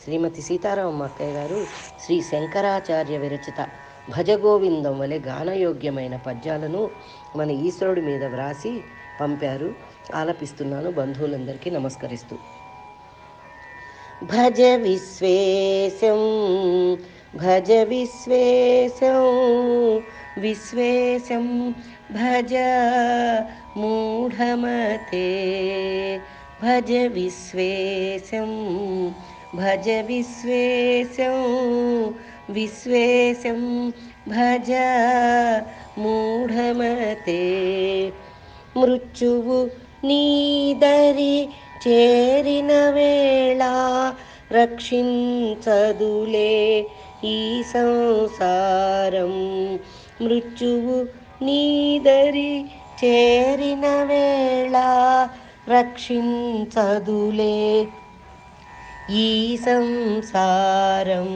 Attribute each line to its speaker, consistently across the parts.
Speaker 1: శ్రీమతి సీతారామమ్మ అక్కయ్య గారు శ్రీ శంకరాచార్య విరచిత భజగోవిందం వలె గానయోగ్యమైన పద్యాలను మన ఈశ్వరుడి మీద వ్రాసి పంపారు. ఆలపిస్తున్నాను బంధువులందరికీ నమస్కరిస్తూ. భజ విశ్వేశం భజ విశ్వేశం విశ్వేశం భజ మూఢమతే భజ విశ్వేశం భజ విశ్వేశం విశ్వేశం భజ మూఢమతే మృత్యువు నీదరి చేరిన వేళ రక్షించదులే ఈ సంసారం మృత్యువు నీదరి చేరిన వేళ రక్షించదులే ई संसारं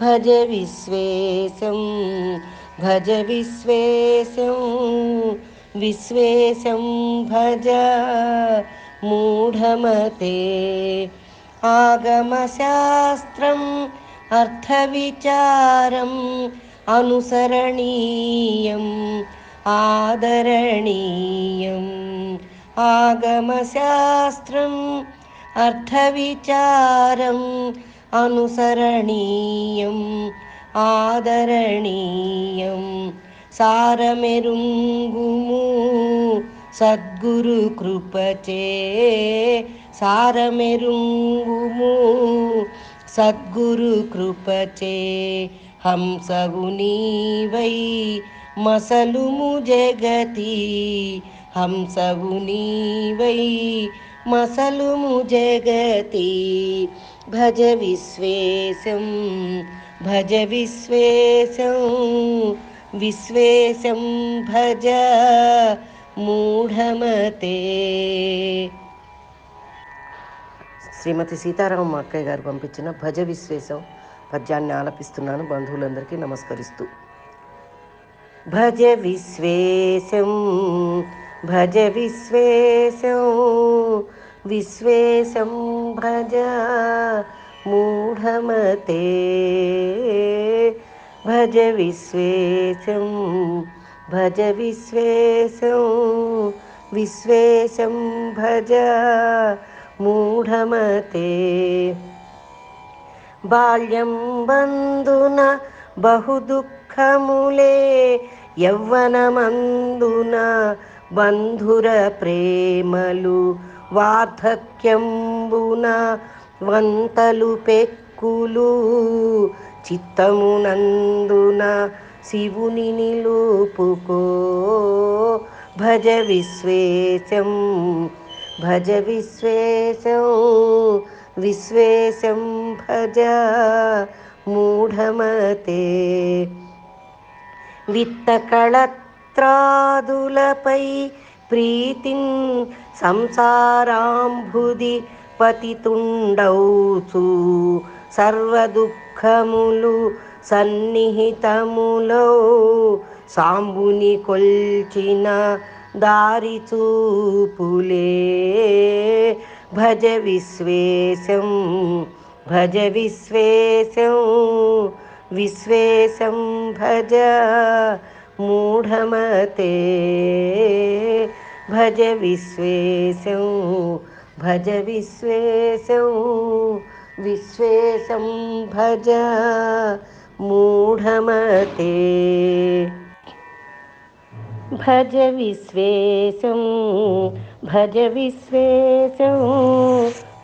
Speaker 1: भज विश्वेशं भज विश्वेशं विश्वेशं भज मूढमते आगमशास्त्रम् अर्थविचारम् अनुसरणीयम् आदरणीयम् आगमशास्त्रम् अर्थविचारम् अनुसरणीयम् आदरणीयं सारमेरुङ्गुमु सद्गुरुकृपचे सारमेरुङ्गुमु सद्गुरुकृपचे कृपचे। वै मसलुमु जगति। हंस वै మసలుము జగతి భజ విశ్వేశం భజ విశ్వేశం విశ్వేశం భజ మూఢమతే. శ్రీమతి సీతారామమ్మ అక్కయ్య గారు పంపించిన భజ విశ్వేశం పద్యాన్ని ఆలపిస్తున్నాను బంధువులందరికీ నమస్కరిస్తూ. భజ విశ్వేశం భజ విశ్వేశం విశ్వేశం భజ మూఢమతే భజ విశ్వేశం భజ విశ్వేశం విశ్వేశం భజ మూఢమతే బాల్యం బంధున బహు దుఃఖములే యవ్వనమందున బంధుర ప్రేమలు వార్ధక్యంబున వంతలు పెక్కులు చిత్తమునందున శివుని నిలుపుకో. భజ విశ్వేశం భజ విశ్వేశం విశ్వేశం భజ మూఢమతే. విత్తకళత్రాదులపై ప్రీతిం సంసారాంభుది పతితుండౌచు సర్వదుఃఖములు సన్నిహితములో సాంబుని కొల్చిన దారి చూపులే. భజ విశ్వేశం భజ విశ్వేశం విశ్వేశం భజ मूढमते। भज विश्वेशौ भज विश्वेशौ विश्वेशं भज मूढमते। भज विश्वेशं भज विश्वेशं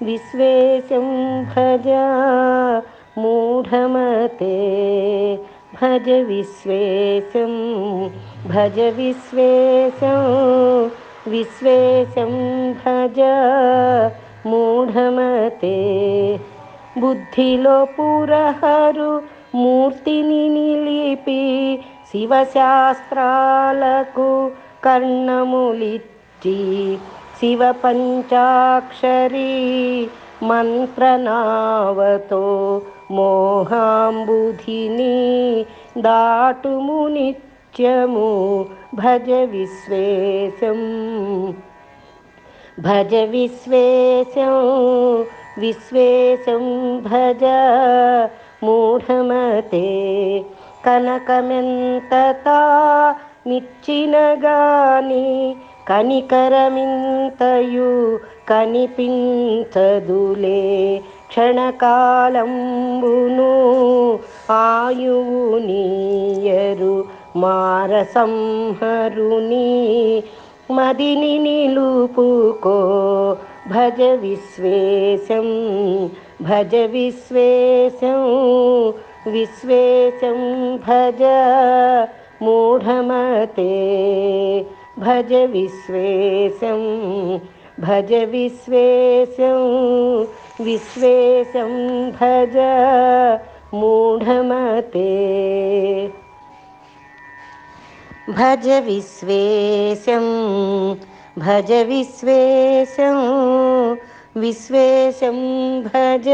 Speaker 1: विश्वेशं भज मूढमते। భజ విశ్వేశం భజ విశ్వేశం విశ్వేశం భజ మూఢమతే. బుద్ధిలో పురహరు మూర్తిని నిలిపి శివశాస్త్రాలకు కర్ణములిచ్చి శివ పంచాక్షరీ మంత్రనావతో మోహాంబుధిని దాటుము నిత్యము భజ విశ్వేశం. భజ విశ్వేశం విశ్వేశం భజ మూఢమతే కనకమెంతతా నిచ్చినగాని కనికరమింతయు కనిపించదులే క్షణకాలంబును ఆయువు నీయరు మార మదిని నిలుపుకో భజ విశ్వేశం భజ విశ్వేశం విశ్వేశం భజ మూఢమతే भज विश्वेशं भज विश्वेशं विश्वेशं भज मूढमते। भज विश्वेशं भज विश्वेशं विश्वेशं भज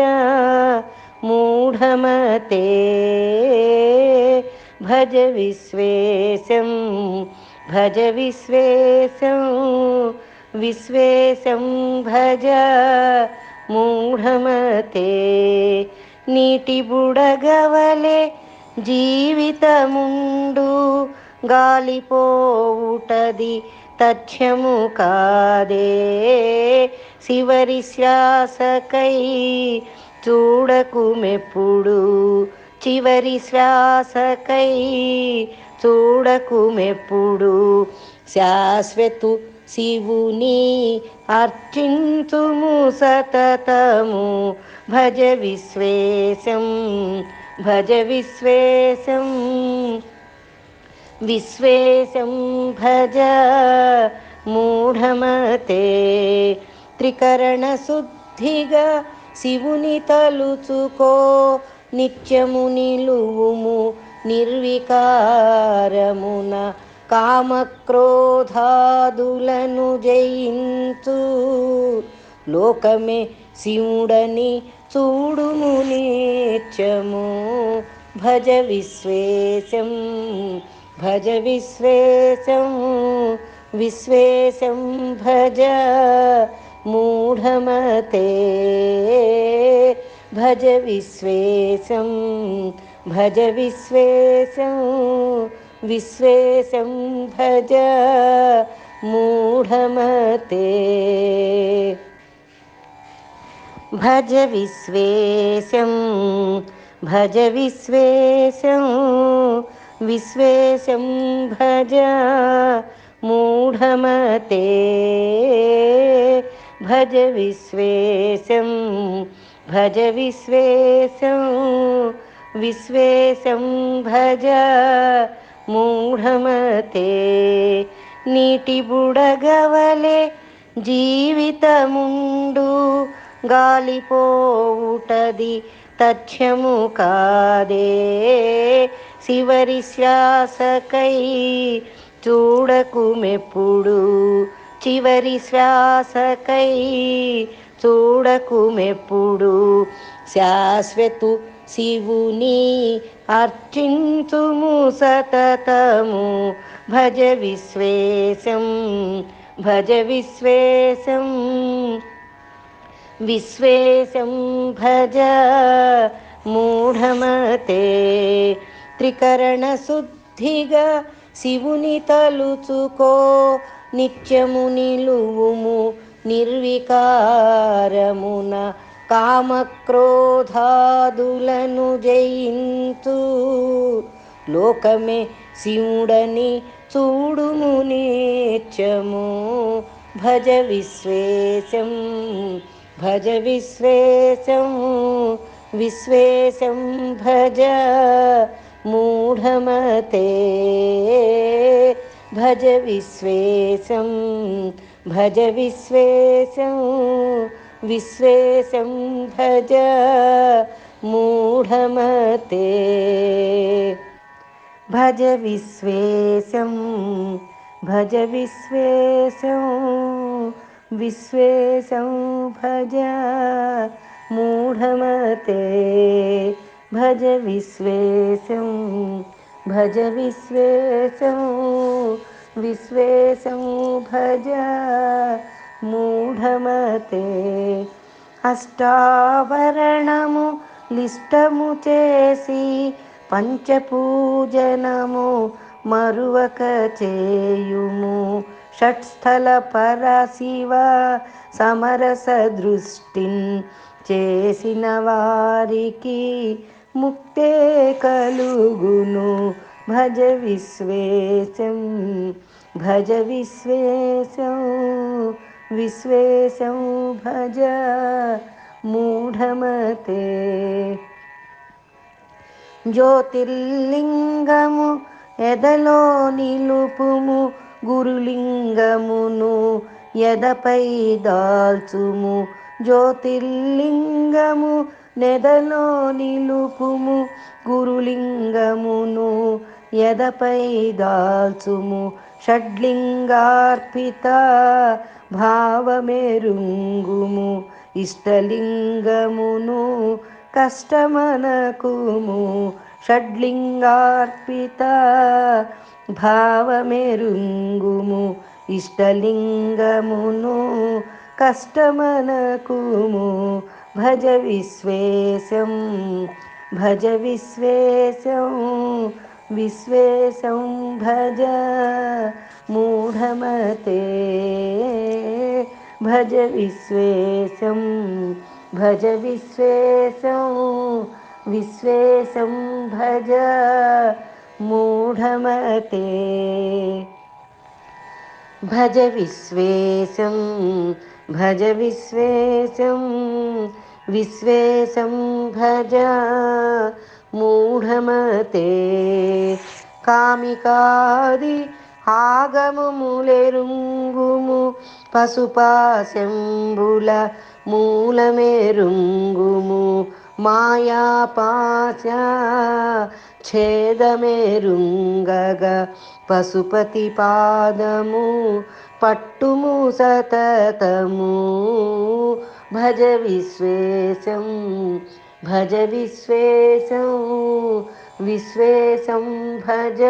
Speaker 1: मूढमते। भज विश्वेशम् భజ విశ్వేశం విశ్వేశం భజ మూఢమతే నీటి బుడగవలే జీవితముండు గాలిపోవుటది తథ్యము కాదే శివరి శ్వాసకై చూడకుమెప్పుడు చివరి శ్వాసకై చూడకుమెప్పుడు శాశ్వతు శివుని అర్చించుము సతతము. భజ విశ్వేశం భజ విశ్వేశం. విశ్వేశం భజ మూఢమతే త్రికరణ శుద్ధిగా శివుని తలుచుకో నిత్యము నిలువుము నిర్వికారమున కామక్రోధాదులను జయించు. లోకమే శివుడని చూడుము నీచము. భజ విశ్వేశం భజ విశ్వేశం విశ్వేశం భజ మూఢమతే. భజ విశ్వేశం भज विश्वेशं विश्वेशं भज मूढमते। भज विश्वेशं भज विश्वेशं विश्वेशं भज मूढमते। भज विश्वेशं भज विश्वेशं విశ్వేశం భజ మూఢమతే నీటి బుడగవలే జీవితముండు గాలిపోవుటది తథ్యము కాదే శివరి శ్వాసకై చూడకు మెప్పుడు చివరి శ్వాసకై చూడకు మెప్పుడు శాశ్వతు శివుని అర్చింతుము సతతము. భజ విశ్వేశం భజ విశ్వేశం. విశ్వేశం భజ మూఢమతే. త్రికరణ శుద్ధిగా శివుని తలుచుకో నిత్యము నిలువుము నిర్వికారమున. కామక్రోధాదులను జయించు లోకమే శివుడని చూడుము నిత్యము భజ విశ్వేశం భజ విశ్వేశం విశ్వేశం భజ మూఢమతే భజ విశ్వేశం భజ విశ్వేశం विश्वेशं भज मूढमते। भज विश्वेशं भज विश्वेशं विश्वेशं भज मूढमते। भज विश्वेशं भज विश्वेशं विश्वेशं भज మూఢమతే అష్టావరణము లిష్టము చేసి పంచపూజనము మరువక చేయుము. షట్స్థల పరశివ సమరస దృష్టిన్ చేసిన వారికి ముక్తే కలుగును. భజ విశ్వేశం భజ విశ్వేశం. విశ్వేశం భజ మూఢమతే జ్యోతిర్లింగము ఎదలో నిలుపుము గురులింగమును ఎదపై దాల్చుము జ్యోతిర్లింగము నెదలో నిలుపుము గురులింగమును ఎదపై దాల్చుము షడ్లింగార్పిత భావమెరుంగుము ఇష్టలింగమును కష్టమనకుము షడ్లింగార్పిత భావమెరుంగుము ఇష్టలింగమును కష్టమనకుము. భజ విశ్వేశం భజ విశ్వేశం విశ్వేశం భజ మూఢమతే. భజ విశ్వేశం భజ విశ్వేశం విశ్వేశం భజ మూఢమతే భజ విశ్వేశం భజ విశ్వేశం విశ్వేశం భజ మూఢమతే కామికాది ఆగమములెరుంగుము పశుపాశంబుల మూలమేరుంగుము మాయాపాశ ఛేదమేరుంగగ పశుపతి పాదము పట్టుము సతతము. భజ విశ్వేశం భజ విశ్వేశం విశ్వేశం భజ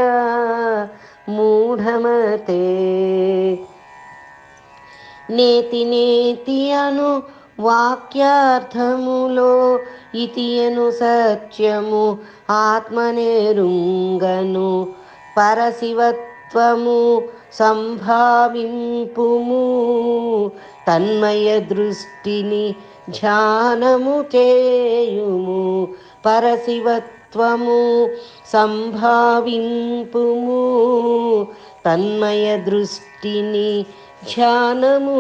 Speaker 1: మూఢమతే. నేతి నేతి అను వాక్యార్థములో ఇతియను సత్యము ఆత్మనేరుంగను పరశివత్వము సంభావింపుము తన్మయ దృష్టిని ధ్యానము చేయుము పరశివత్వము సంభావింపుము तन्मयदृष्टिनि ध्यानमुचेयुमु।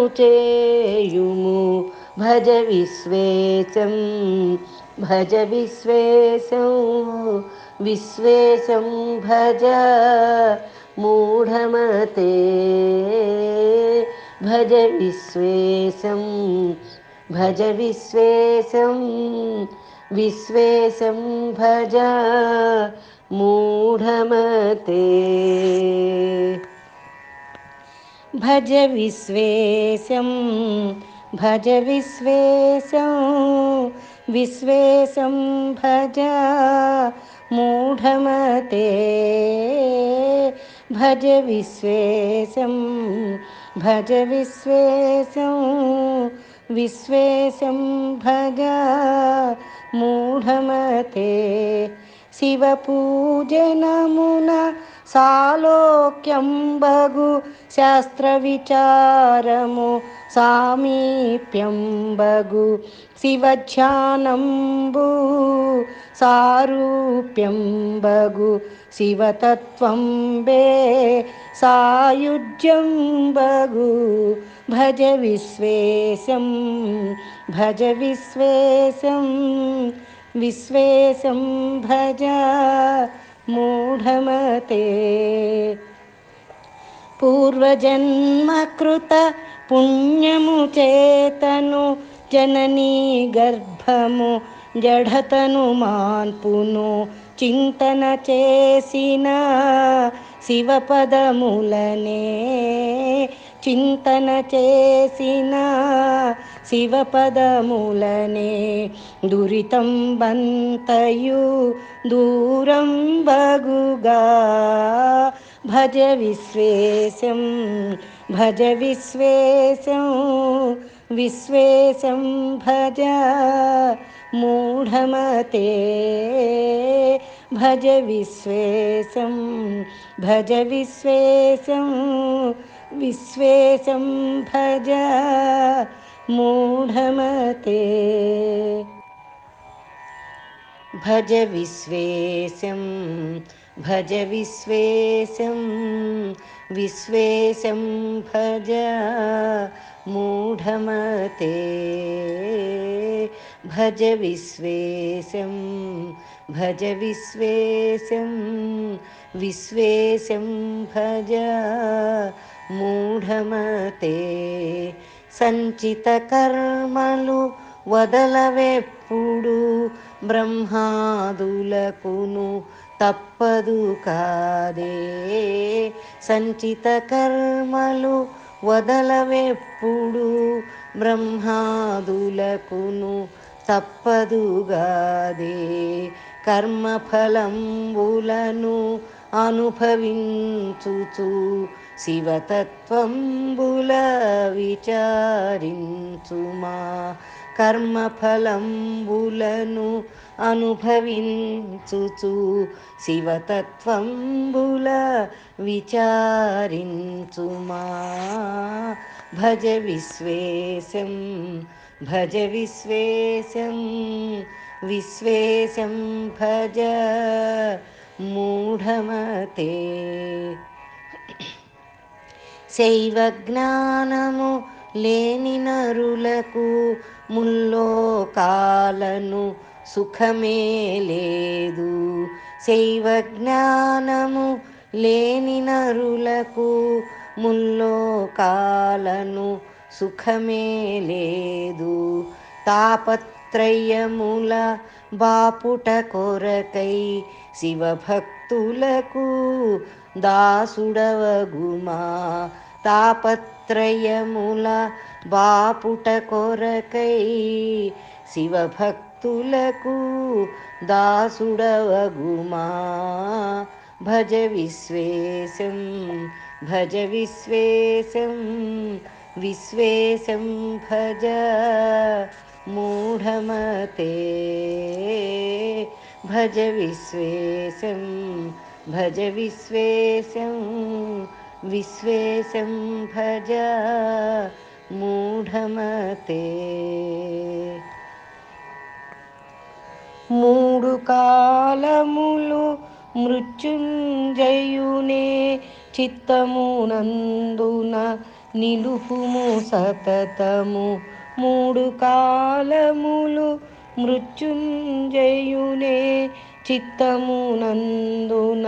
Speaker 1: भज विश्वेशं भज विश्वेशं विश्वेशं भज मूढमते। भज विश्वेशं भज विश्वेशं विश्वेशं भज मूढमते। भज विश्वेशं भज विश्वेशं विश्वेशं भज मूढमते। भज विश्वेशं भज विश्वेशं विश्वेशं भज मूढमते। शिवपूजनमुना सालोक्यं बगु सामीप्यं सामीप्यम्बगु शिवध्यानम्बु सारूप्यं बगु शिवतत्त्वंबे सायुज्यं बगु भज विश्वेशं भज विश्वेशम् విశ్వేశం భజ విశ్వేశం విశ్వేశం భజ మూఢమతే పూర్వజన్మకృత పుణ్యము చేతను జననీ గర్భము జఢతను మాన్పును చింతన చేసిన శివపదములనే చింతన చేసిన శివపదములనే దురితం బంతయు దూరం బగుగా భజ విశ్వేశం భజ విశ్వేశం विश्वेशं भज मूढमते भज विश्वेशं भज विश्वेशं विश्वेशं भज मूढमते। भज विश्वेशं भज विश्वेशं विश्वेशं भज मूढमते। भज विश्वेशं भज विश्वेशं विश्वेशं भज మూఢమతే సంచిత కర్మలు వదలవెప్పుడు బ్రహ్మాదులకును తప్పదు కాదే. సంచిత కర్మలు వదలవెప్పుడు బ్రహ్మాదులకును తప్పదుగాదే కర్మఫలంబులను అనుభవించుచు శివతత్వంబుల విచారించుమా కర్మఫలంబులను అనుభవించుచు శివతత్వంబుల విచారించుమా భజ విశ్వేశం భజ విశ్వేశం విశ్వేశం భజ మూఢమతే. శైవ జ్ఞానము లేని నరులకు ముల్లోకాలను సుఖమే లేదు. శైవ జ్ఞానము లేని నరులకు ముల్లోకాలను సుఖమే లేదు. తాపత్రయముల బాపుట కొరకై శివభక్తులకు దాసుడవగుమా తాపత్రయముల బాపుట కొరకై శివభక్తులకు దాసుడవగుమా భజ విశ్వేశం భజ విశ్వేశం విశ్వేశం భజ మూఢమతే భజ విశ్వేశం భజ విశ్వేశం విశ్వేశం భజ మూఢమతే మూడు కాలములు మృత్యుంజయునే చిత్తమునందున నిలుపుము సతతము మూడు కాలములు మృత్యుంజయునే చిత్తమునందున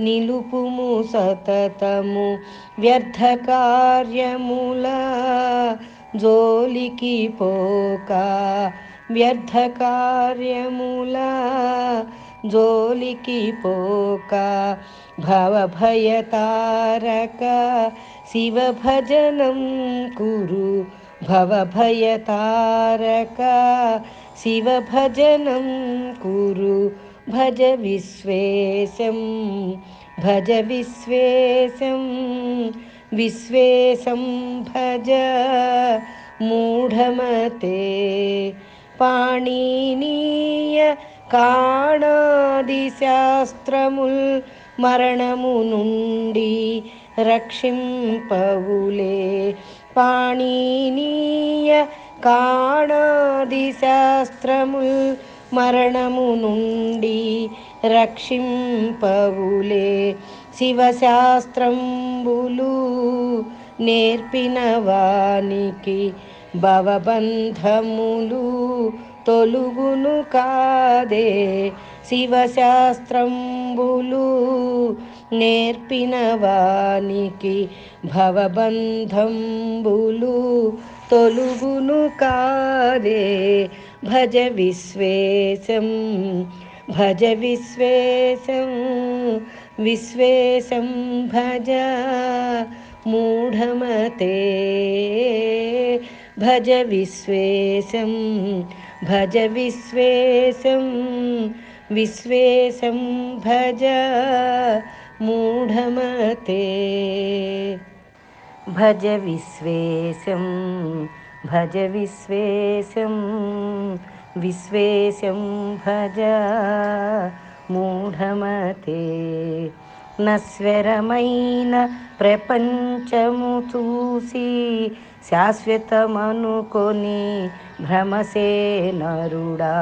Speaker 1: నిలుపుము సతతము వ్యర్థ కార్యముల జోలికి పోక వ్యర్థ కార్యముల జోలికి పోక భవభయతారక శివభజనం కురు भवभयतारक शिवभजनं कुरु भज विश्वेशं भज विश्वेशं विश्वेशं भज मूढमते। पाणिनीय काणादिशास्त्रमुल् मरणमुनुण्डि रक्षिं पवले। పాణినీయ కాణాది శాస్త్రముల్ మరణము నుండి రక్షింపవులే. శివశాస్త్రంబులు నేర్పిన వానికి భవబంధములు తొలుగును కాదే. శివశాస్త్రంబులు నేర్పిన వానికి భవబంధంబులు తొలుగును కాదే భజ విశ్వేశం భజ విశ్వేశం విశ్వేశం భజ మూఢమతే భజ విశ్వేశం భజ విశ్వేశం విశ్వేశం భజ మూఢమతే భజ విశ్వేశం భజ విశ్వేశం విశ్వేశం భజ మూఢమతే నశ్వరమైన ప్రపంచము చూసి శాశ్వతమనుకొని భ్రమసే నరుడా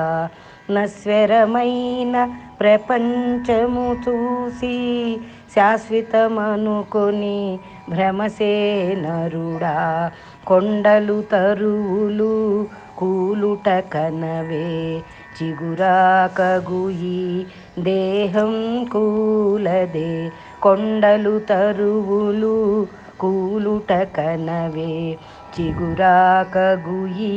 Speaker 1: నశ్వరమైన ప్రపంచము చూసి శాశ్వతమనుకొని భ్రమసే నరుడా కొండలు తరువులు కూలుట కనవే చిగురాకగుయి దేహం కూలదే కొండలు తరువులు కూలుట కనవే चिगुराकगुयी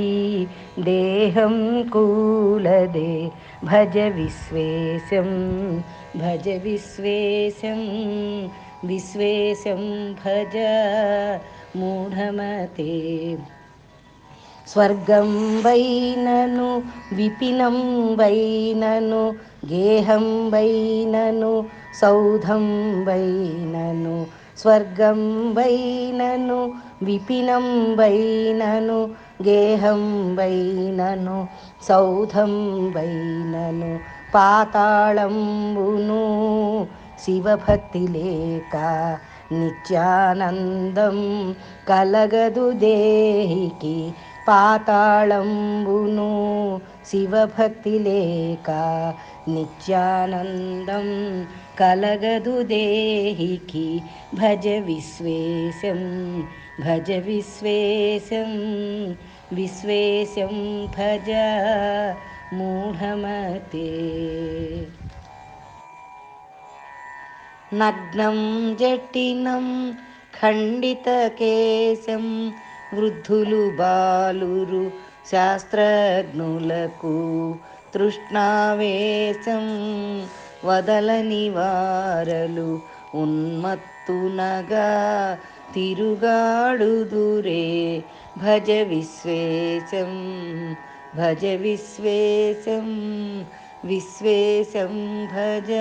Speaker 1: देहं कूलदे भज विश्वेशं भज विश्वेशं विश्वेशं भज मूढमते। स्वर्गं वै ननु विपिनं वै ननु गेहं वै ननु सौधं वै ननु స్వర్గం వైనను విపినం వైనను గేహం వైనను సౌధం వైనను పాతాళంబును శివభక్తి లేక నిత్యానందం కలగదు దేహికి పాతాళంబును శివభక్తి లేక నిత్యానందం కలగదు దేహికి భజ విశ్వేశం భజ విశ్వేశం విశ్వేశం భజ మూఢమతే నగ్నం జటినం ఖండితకేశం వృద్ధులు బాలురు శాస్త్రజ్ఞులకు తృష్ణావేశం వదలని వారలు ఉన్మత్తునగా తిరుగాడుదురే భజ విశ్వేశం భజ విశ్వేశం విశ్వేశం భజ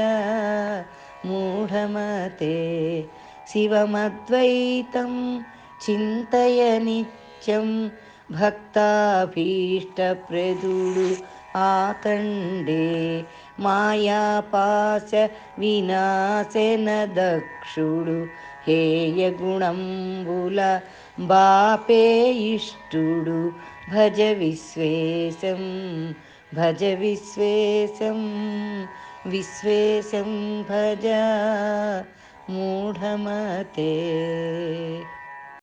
Speaker 1: మూఢమతే శివమద్వైతం चिन्तय नित्यं भक्ताभीष्टप्रदुडु आखण्डे मायापाशविनाशन दक्षुडु हे यगुणम्बुलबापेयिष्टुडु भज विश्वेशं भज विश्वेशं विश्वेशं भज मूढमते।